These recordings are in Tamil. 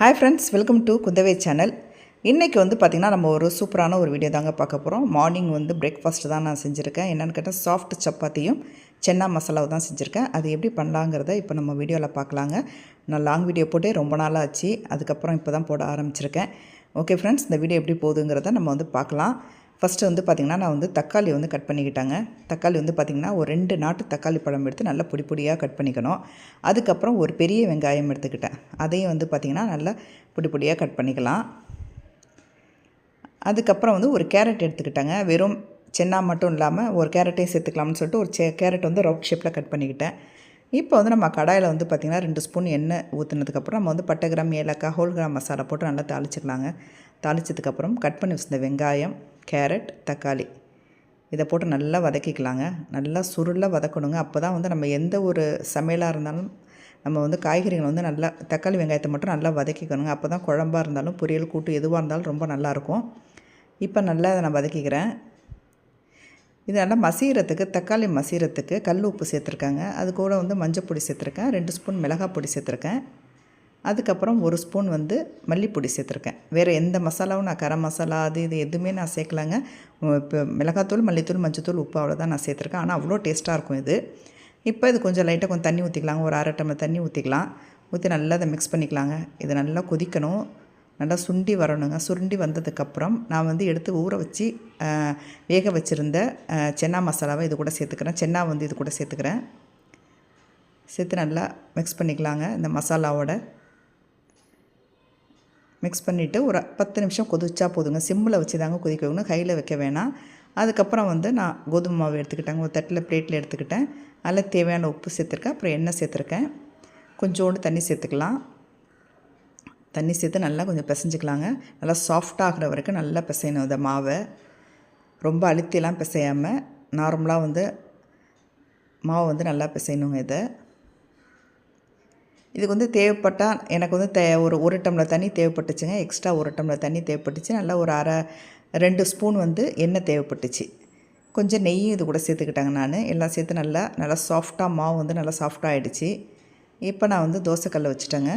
Hi friends welcome to Kundavai channel இன்றைக்கி வந்து பார்த்திங்கன்னா நம்ம ஒரு சூப்பரான ஒரு வீடியோ தாங்க பார்க்க போகிறோம் மார்னிங் வந்து பிரேக்ஃபாஸ்ட் தான் நான் செஞ்சுருக்கேன். என்னென்னு கேட்டால் சாஃப்ட் சப்பாத்தியும் சென்னா மசாலாவை தான் செஞ்சுருக்கேன். அது எப்படி பண்ணலாங்கிறத இப்போ நம்ம வீடியோவில் பார்க்கலாங்க. நான் லாங் வீடியோ போட்டே ரொம்ப நாளாக ஆச்சு. அதுக்கப்புறம் இப்போ தான் போட ஆரம்பிச்சிருக்கேன். ஓகே ஃப்ரெண்ட்ஸ் இந்த வீடியோ எப்படி போகுதுங்கிறத நம்ம வந்து பார்க்கலாம். ஃபஸ்ட்டு வந்து பார்த்திங்கன்னா நான் வந்து தக்காளி வந்து கட் பண்ணிக்கிட்டாங்க. தக்காளி வந்து பார்த்திங்கன்னா ஒரு ரெண்டு நாட்டு தக்காளி பழம் எடுத்து நல்லா பொடி பொடியாக கட் பண்ணிக்கணும். அதுக்கப்புறம் ஒரு பெரிய வெங்காயம் எடுத்துக்கிட்டேன். அதையும் வந்து பார்த்திங்கன்னா நல்லா பொடி பொடியாக கட் பண்ணிக்கலாம். அதுக்கப்புறம் வந்து ஒரு கேரட் எடுத்துக்கிட்டாங்க. வெறும் சென்னா மட்டும் இல்லாமல் ஒரு கேரட்டையும் சேர்த்துக்கலாம்னு சொல்லிட்டு ஒரு சே கேரட் வந்து ரவுண்ட் ஷேப்பில் கட் பண்ணிக்கிட்டேன். இப்போ வந்து நம்ம கடாயில் வந்து பார்த்திங்கன்னா ரெண்டு ஸ்பூன் எண்ணெய் ஊற்றுனதுக்கப்புறம் நம்ம வந்து பட்டை கிராம் ஏலக்காய் ஹோல் கிராம் மசாலா போட்டு நல்லா தாளிச்சிக்கலாங்க. தாளிச்சதுக்கப்புறம் கட் பண்ணி வச்சிருந்த வெங்காயம் கேரட் தக்காளி. இதை போட்டு நல்லா வதக்கிக்கலாங்க. நல்லா சுருளாக வதக்கணுங்க. அப்போ தான் வந்து நம்ம எந்த ஒரு சமையலாக இருந்தாலும் நம்ம வந்து காய்கறிகளை வந்து நல்லா தக்காளி வெங்காயத்தை மட்டும் நல்லா வதக்கிக்கணுங்க. அப்போ தான் குழம்பாக இருந்தாலும் பொரியல் கூட்டு எதுவாக இருந்தாலும் ரொம்ப நல்லாயிருக்கும். இப்போ நல்லா அதை நான் வதக்கிக்கிறேன். இது நல்லா மசீரத்துக்கு தக்காளி மசீரத்துக்கு கல் உப்பு சேர்த்துருக்காங்க. அது கூட வந்து மஞ்சள் பொடி சேர்த்துருக்கேன். ரெண்டு ஸ்பூன் மிளகாய் பொடி சேர்த்துருக்கேன். அதுக்கப்புறம் ஒரு ஸ்பூன் வந்து மல்லிப்பொடி சேர்த்துருக்கேன். வேறு எந்த மசாலாவும் நான் கரம் மசாலா அது இது எதுவுமே நான் சேர்க்கலாங்க. இப்போ மிளகாத்தூள் மல்லித்தூள் மஞ்சத்தூள் உப்பு அவ்வளோதான் நான் சேர்த்துருக்கேன். ஆனால் அவ்வளோ டேஸ்ட்டாக இருக்கும் இது. இப்போ இது கொஞ்சம் லைட்டாக கொஞ்சம் தண்ணி ஊற்றிக்கலாங்க ஒரு அரை டம்ளர் தண்ணி ஊற்றிக்கலாம் ஊற்றி நல்லா அதை மிக்ஸ் பண்ணிக்கலாங்க. இது நல்லா கொதிக்கணும். நல்லா சுண்டி வரணுங்க. சுருண்டி வந்ததுக்கப்புறம் நான் வந்து எடுத்து ஊற வச்சு வேக வச்சுருந்த சென்னா மசாலாவை இது கூட சேர்த்துக்கிறேன். சென்னா வந்து இது கூட சேர்த்துக்கிறேன். சேர்த்து நல்லா மிக்ஸ் பண்ணிக்கலாங்க இந்த மசாலாவோட. மிக்ஸ் பண்ணிவிட்டு ஒரு பத்து நிமிஷம் கொதிச்சா போதுங்க. சிம்மில் வச்சு தாங்க கொதிக்க வைக்கணும் கையில் வைக்க வேணாம். அதுக்கப்புறம் வந்து நான் கோதுமை மாவு எடுத்துக்கிட்டேங்க. ஒரு தட்டில் பிளேட்டில் எடுத்துக்கிட்டேன். அதில் தேவையான உப்பு சேர்த்துருக்கேன். அப்புறம் எண்ணெய் சேர்த்துருக்கேன். கொஞ்சோண்டு தண்ணி சேர்த்துக்கலாம். தண்ணி சேர்த்து நல்லா கொஞ்சம் பிசைஞ்சிக்கலாங்க. நல்லா சாஃப்டாகிற வரைக்கும் நல்லா பிசையணும் இந்த மாவை. ரொம்ப அழுத்திலாம் பிசையாமல் நார்மலாக வந்து மாவு வந்து நல்லா பிசையணுங்க இதை. இதுக்கு வந்து தேவைப்பட்டால் எனக்கு வந்து தே ஒரு ஒரு டம்ளர் தண்ணி தேவைப்பட்டுச்சுங்க. எக்ஸ்ட்ரா ஒரு டம்ளர் தண்ணி தேவைப்பட்டுச்சு. நல்லா ஒரு அரை ரெண்டு ஸ்பூன் வந்து எண்ணெய் தேவைப்பட்டுச்சு. கொஞ்சம் நெய்யும் இது கூட சேர்த்துக்கிட்டாங்க நான். எல்லாம் சேர்த்து நல்லா நல்லா சாஃப்டாக மாவு வந்து நல்லா சாஃப்டாக ஆகிடுச்சு இப்போ நான் வந்து தோசைக்கல்லை வச்சுட்டேங்க.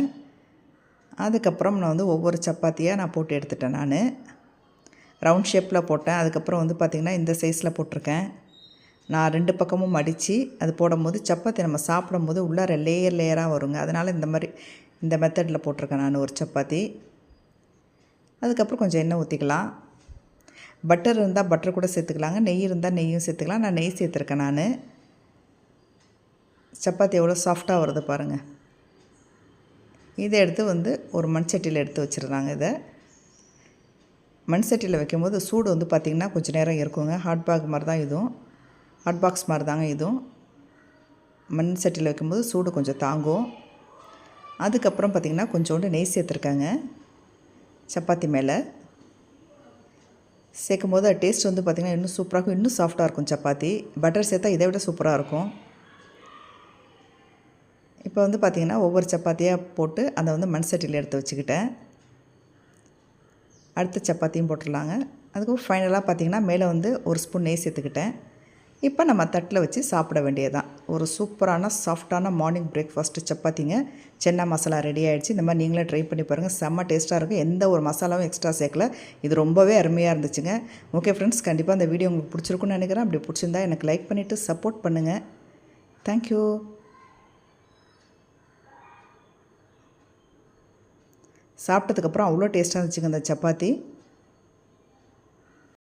அதுக்கப்புறம் நான் வந்து ஒவ்வொரு சப்பாத்தியாக நான் போட்டு எடுத்துட்டேன் நான். ரவுண்ட் ஷேப்பில் போட்டேன். அதுக்கப்புறம் வந்து பார்த்திங்கன்னா இந்த சைஸில் போட்டிருக்கேன். நான் ரெண்டு பக்கமும் மடித்து அது போடும்போது சப்பாத்தி நம்ம சாப்பிடும்போது உள்ளார லேயர் லேயராக வருங்க. அதனால் இந்த மாதிரி இந்த மெத்தடில் போட்டிருக்கேன் நான் ஒரு சப்பாத்தி. அதுக்கப்புறம் கொஞ்சம் எண்ணெய் ஊற்றிக்கலாம் பட்டர் இருந்தால் பட்டர் கூட சேர்த்துக்கலாங்க. நெய் இருந்தால் நெய்யும் சேர்த்துக்கலாம். நான் நெய் சேர்த்துருக்கேன் நான். சப்பாத்தி எவ்வளோ சாஃப்டாக வருது பாருங்கள் இதை எடுத்து வந்து ஒரு மண் சட்டியில் எடுத்து வச்சிடுறாங்க இதை. மண் சட்டியில் வைக்கும்போது சூடு வந்து பார்த்திங்கன்னா கொஞ்சம் நேரம் இருக்குங்க. ஹாட் பேக் மாதிரி தான் இதுவும். ஹாட் பாக்ஸ் மாதிரி தாங்க இதுவும். மண் சட்டியில் வைக்கும்போது சூடு கொஞ்சம் தாங்கும். அதுக்கப்புறம் பார்த்திங்கன்னா கொஞ்சோண்டு நெய் சேர்த்துருக்காங்க. சப்பாத்தி மேலே. சேர்க்கும் போது டேஸ்ட் வந்து பார்த்திங்கன்னா இன்னும் சூப்பராக இருக்கும். இன்னும் சாஃப்டாக இருக்கும் சப்பாத்தி. பட்டர் சேர்த்தா இதை விட சூப்பராக இருக்கும். இப்போ வந்து பார்த்திங்கன்னா ஒவ்வொரு சப்பாத்தியாக போட்டு அதை வந்து மண் சட்டியில் எடுத்து வச்சுக்கிட்டேன். அடுத்த சப்பாத்தியும் போட்டுடலாங்க. அதுக்கப்புறம் ஃபைனலாக பார்த்திங்கன்னா மேலே வந்து ஒரு ஸ்பூன் நெய் சேர்த்துக்கிட்டேன். இப்போ நம்ம தட்டில் வச்சு சாப்பிட வேண்டியதுதான். ஒரு சூப்பரான சாஃப்டான மார்னிங் பிரேக்ஃபாஸ்ட்டு சப்பாத்திங்க. சென்னா மசாலா ரெடி ஆகிடுச்சு இந்த மாதிரி நீங்களே ட்ரை பண்ணி பாருங்கள் செம்ம டேஸ்ட்டாக இருக்கும் எந்த ஒரு மசாலாவும் எக்ஸ்ட்ரா சேர்க்கல. இது ரொம்பவே அருமையாக இருந்துச்சுங்க. ஓகே ஃப்ரெண்ட்ஸ் கண்டிப்பாக அந்த வீடியோ உங்களுக்கு பிடிச்சிருக்குன்னு நினைக்கிறேன். அப்படி பிடிச்சிருந்தா எனக்கு லைக் பண்ணிவிட்டு சப்போர்ட் பண்ணுங்கள் தேங்க்யூ சாப்பிட்டதுக்கப்புறம் அவ்வளோ டேஸ்ட்டாக இருந்துச்சுங்க அந்த சப்பாத்தி.